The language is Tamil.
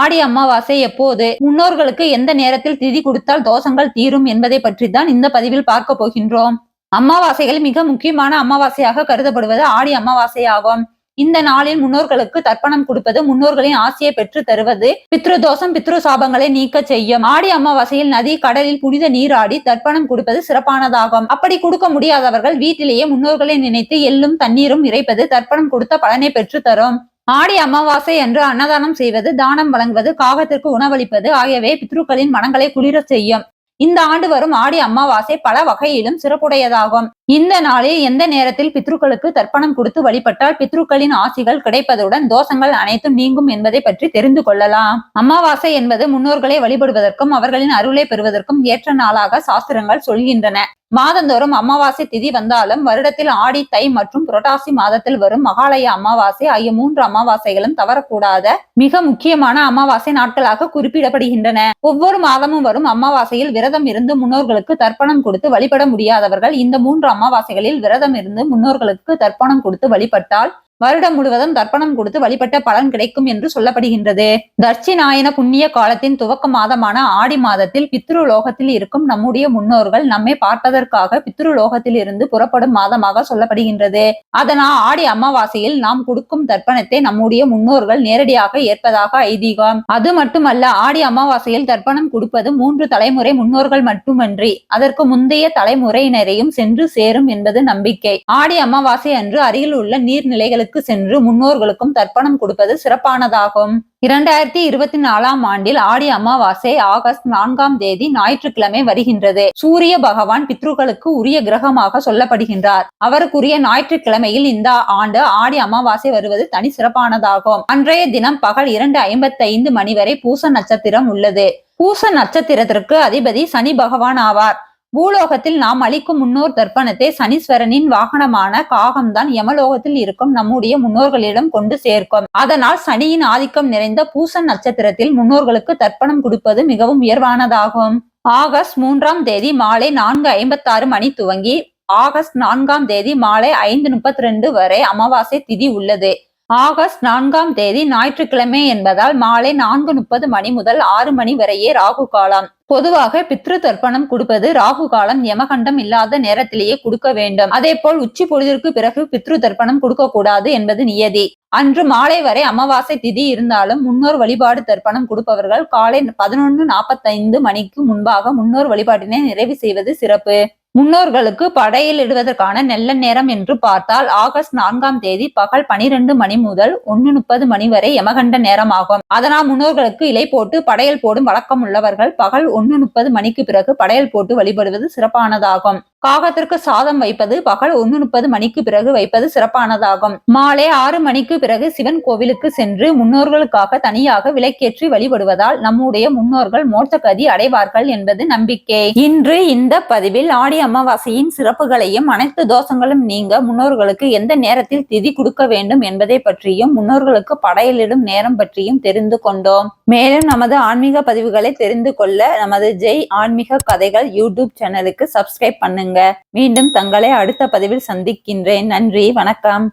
ஆடி அமாவாசை எப்போது? முன்னோர்களுக்கு எந்த நேரத்தில் திதி கொடுத்தால் தோஷங்கள் தீரும் என்பதை பற்றி தான் இந்த பதிவில் பார்க்க போகின்றோம். அமாவாசைகள் மிக முக்கியமான அமாவாசையாக கருதப்படுவது ஆடி அமாவாசை ஆகும். இந்த நாளில் முன்னோர்களுக்கு தர்ப்பணம் கொடுப்பது முன்னோர்களின் ஆசையை பெற்று தருவது. பித்ரு தோஷம் பித்ரு சாபங்களை நீக்க செய்யும். ஆடி அமாவாசையில் நதி கடலில் புனித நீராடி தர்ப்பணம் கொடுப்பது சிறப்பானதாகும். அப்படி கொடுக்க முடியாதவர்கள் வீட்டிலேயே முன்னோர்களை நினைத்து எள்ளும் தண்ணீரும் இறைப்பது தர்ப்பணம் கொடுத்த பலனை பெற்று தரும். ஆடி அமாவாசை என்று அன்னதானம் செய்வது தானம் வழங்குவது காகத்திற்கு உணவளிப்பது ஆகியவை பித்ருக்களின் மனங்களை குளிர செய்யும். இந்த ஆண்டு வரும் ஆடி அமாவாசை பல வகையிலும் சிறப்புடையதாகும். இந்த நாளில் எந்த நேரத்தில் பித்ருக்களுக்கு தர்ப்பணம் கொடுத்து வழிபட்டால் பித்ருக்களின் ஆசிகள் கிடைப்பதுடன் தோஷங்கள் அனைத்தும் நீங்கும் என்பதை பற்றி தெரிந்து கொள்ளலாம். அமாவாசை என்பது முன்னோர்களை வழிபடுவதற்கும் அவர்களின் அருளை பெறுவதற்கும் ஏற்ற நாளாக சாஸ்திரங்கள் சொல்கின்றன. மாதந்தோறும் அமாவாசை திதி வந்தாலும் வருடத்தில் ஆடி தை மற்றும் புரட்டாசி மாதத்தில் வரும் மகாலய அமாவாசை ஆகிய மூன்று அமாவாசைகளும் தவறக்கூடாத மிக முக்கியமான அமாவாசை நாட்களாக குறிப்பிடப்படுகின்றன. ஒவ்வொரு மாதமும் வரும் அமாவாசையில் விரதம் இருந்து முன்னோர்களுக்கு தர்ப்பணம் கொடுத்து வழிபட முடியாதவர்கள் இந்த மூன்று அமாவாசைகளில் விரதம் இருந்து முன்னோர்களுக்கு தர்ப்பணம் கொடுத்து வழிபட்டால் வருடம் முழுவதும் தர்ப்பணம் கொடுத்து வழிபட்ட பலன் கிடைக்கும் என்று சொல்லப்படுகின்றது. தட்சிணாயன புண்ணிய காலத்தின் துவக்க மாதமான ஆடி மாதத்தில் பித்ரு லோகத்தில் இருக்கும் நம்முடைய முன்னோர்கள் நம்மை பார்ப்பதற்காக பித்ரு லோகத்தில் இருந்து புறப்படும் மாதமாக சொல்லப்படுகின்றது. அதனால் ஆடி அமாவாசையில் நாம் கொடுக்கும் தர்ப்பணத்தை நம்முடைய முன்னோர்கள் நேரடியாக ஏற்பதாக ஐதீகம். அது மட்டுமல்ல ஆடி அமாவாசையில் தர்ப்பணம் கொடுப்பது மூன்று தலைமுறை முன்னோர்கள் மட்டுமன்றி அதற்கு முந்தைய தலைமுறையினரையும் சென்று சேரும் என்பது நம்பிக்கை. ஆடி அமாவாசை அன்று அருகில் உள்ள நீர்நிலைகளுக்கு சென்று முன்னோர்களுக்கும் தர்ப்பணம் கொடுப்பது சிறப்பானதாகும். இரண்டாயிரத்தி இருபத்தி நாலாம் ஆண்டில் ஆடி அமாவாசை ஆகஸ்ட் நான்காம் தேதி ஞாயிற்றுக்கிழமை வருகின்றது. சூரிய பகவான் பித்ருக்களுக்கு உரிய கிரகமாக சொல்லப்படுகின்றார். அவருக்குரிய ஞாயிற்றுக்கிழமையில் இந்த ஆண்டு ஆடி அமாவாசை வருவது தனி சிறப்பானதாகும். அன்றைய தினம் பகல் இரண்டு ஐம்பத்தி ஐந்து மணி வரை பூச நட்சத்திரம் உள்ளது. பூச நட்சத்திரத்திற்கு அதிபதி சனி பகவான் ஆவார். பூலோகத்தில் நாம் அளிக்கும் முன்னோர் தர்ப்பணத்தை சனீஸ்வரனின் வாகனமான காகம்தான் யமலோகத்தில் இருக்கும் நம்முடைய முன்னோர்களிடம் கொண்டு சேர்க்கும். அதனால் சனியின் ஆதிக்கம் நிறைந்த பூசன் நட்சத்திரத்தில் முன்னோர்களுக்கு தர்ப்பணம் கொடுப்பது மிகவும் உயர்வானதாகும். ஆகஸ்ட் மூன்றாம் தேதி மாலை நான்கு ஐம்பத்தாறு மணி துவங்கி ஆகஸ்ட் நான்காம் தேதி மாலை ஐந்து முப்பத்தி ரெண்டு வரை அமாவாசை திதி உள்ளது. ஆகஸ்ட் நான்காம் தேதி ஞாயிற்றுக்கிழமை என்பதால் மாலை நான்கு முப்பது மணி முதல் ஆறு மணி வரையே ராகு காலம். பொதுவாக பித்ரு தர்ப்பணம் கொடுப்பது ராகு காலம் யமகண்டம் இல்லாத நேரத்திலேயே கொடுக்க வேண்டும். அதே போல் உச்சி பொழுதிற்கு பிறகு பித்ரு தர்ப்பணம் கொடுக்க கூடாது என்பது நியதி. அன்று மாலை வரை அமாவாசை திதி இருந்தாலும் முன்னோர் வழிபாடு தர்ப்பணம் கொடுப்பவர்கள் காலை பதினொன்று நாற்பத்தைந்து மணிக்கு முன்பாக முன்னோர் வழிபாட்டினை நிறைவு செய்வது சிறப்பு. முன்னோர்களுக்கு படையில் இடுவதற்கான நல்ல நேரம் என்று பார்த்தால் ஆகஸ்ட் நான்காம் தேதி பகல் பனிரெண்டு மணி முதல் ஒன்னு முப்பது மணி வரை யமகண்ட நேரமாகும். அதனால் முன்னோர்களுக்கு இலை போட்டு படையல் போடும் வழக்கம் உள்ளவர்கள் பகல் ஒன்னு முப்பது மணிக்கு பிறகு படையல் போட்டு வழிபடுவது சிறப்பானதாகும். காகத்திற்கு சாதம் வைப்பது பகல் ஒன்று முப்பது மணிக்கு பிறகு வைப்பது சிறப்பானதாகும். மாலை ஆறு மணிக்கு பிறகு சிவன் கோவிலுக்கு சென்று முன்னோர்களுக்காக தனியாக விளக்கேற்றி வழிபடுவதால் நம்முடைய முன்னோர்கள் மோட்ச கதி அடைவார்கள் என்பது நம்பிக்கை. இன்று இந்த பதிவில் ஆடி அமாவாசையின் சிறப்புகளையும் அனைத்து தோஷங்களும் நீங்க முன்னோர்களுக்கு எந்த நேரத்தில் திதி கொடுக்க வேண்டும் என்பதை பற்றியும் முன்னோர்களுக்கு படையலிடும் நேரம் பற்றியும் தெரிந்து கொண்டோம். மேலும் நமது ஆன்மீக பதிவுகளை தெரிந்து கொள்ள நமது ஜெய் ஆன்மீக கதைகள் யூடியூப் சேனலுக்கு சப்ஸ்கிரைப் பண்ணுங்க. மீண்டும் தங்களை அடுத்த பதிவில் சந்திக்கின்றேன். நன்றி. வணக்கம்.